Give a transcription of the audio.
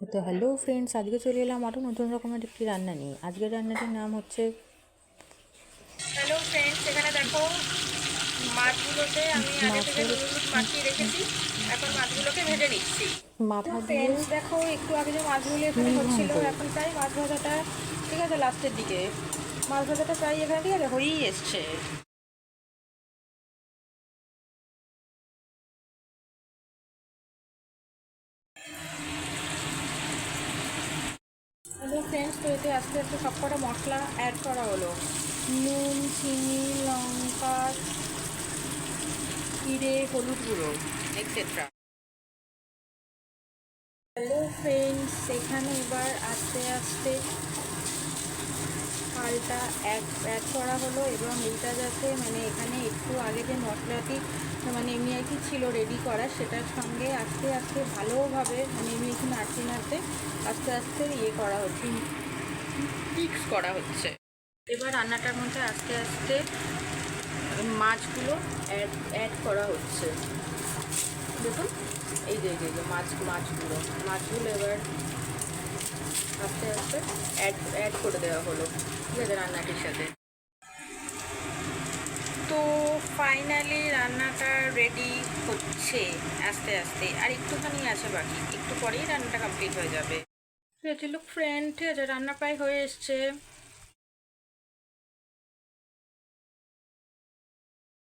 তো hello friends আজকে চলে এলাম আরও নতুন রকমের একটি রান্না নিয়ে। আজকের রান্নাটির নাম হচ্ছে হ্যালো ফ্রেন্ডস এখানে দেখো মাছগুলোতে আমি আগে থেকে হলুদ মাখিয়ে রেখেছি। এখন মাছগুলোকে ভেজে নিচ্ছি। মাথা দিয়ে দেখো একটু আগে যে মাছগুলো এখানে হচ্ছিল এখন প্রায় মাছ ভাজাটা ঠিক আছে লাস্টের দিকে। মাছ ভাজাটা প্রায় এখানে ঠিক আছে হয়েই এসছে। হ্যালো ফ্রেন্ডস তো এতে আস্তে আস্তে সব কটা মশলা অ্যাড করা হলো। নুন, চিনি, লঙ্কা, জিরে, হলুদ গুঁড়ো এক্সেট্রা হ্যালো ফ্রেন্ডস এখানে এবার আস্তে আস্তে চালটা অ্যাড অ্যাড করা হলো এবং এইটা যাতে মানে এখানে একটু আগে যে মশলাটি মানে এমনি আর কি ছিল রেডি করা, সেটার সঙ্গে আস্তে আস্তে ভালোভাবে মানে এমনি একটু নাড়তে নাড়তে আস্তে আস্তে ইয়ে করা হচ্ছে মিক্স করা হচ্ছে। এবার রান্নাটার মধ্যে আস্তে আস্তে মাছগুলো অ্যাড অ্যাড করা হচ্ছে। দেখুন, এই যে এই যে মাছ, মাছগুলো মাছগুলো এবার আস্তে আস্তে অ্যাড অ্যাড করে দেওয়া হলো। রান্নাটির সাথে। তো ফাইনালি রান্নাটা রেডি হচ্ছে আস্তে আস্তে। আর একটুখানি আছে বাকি, একটু পরেই রান্নাটা কমপ্লিট হয়ে যাবে। লুক ফ্রেন্ড রান্না প্রায় হয়ে এসছে।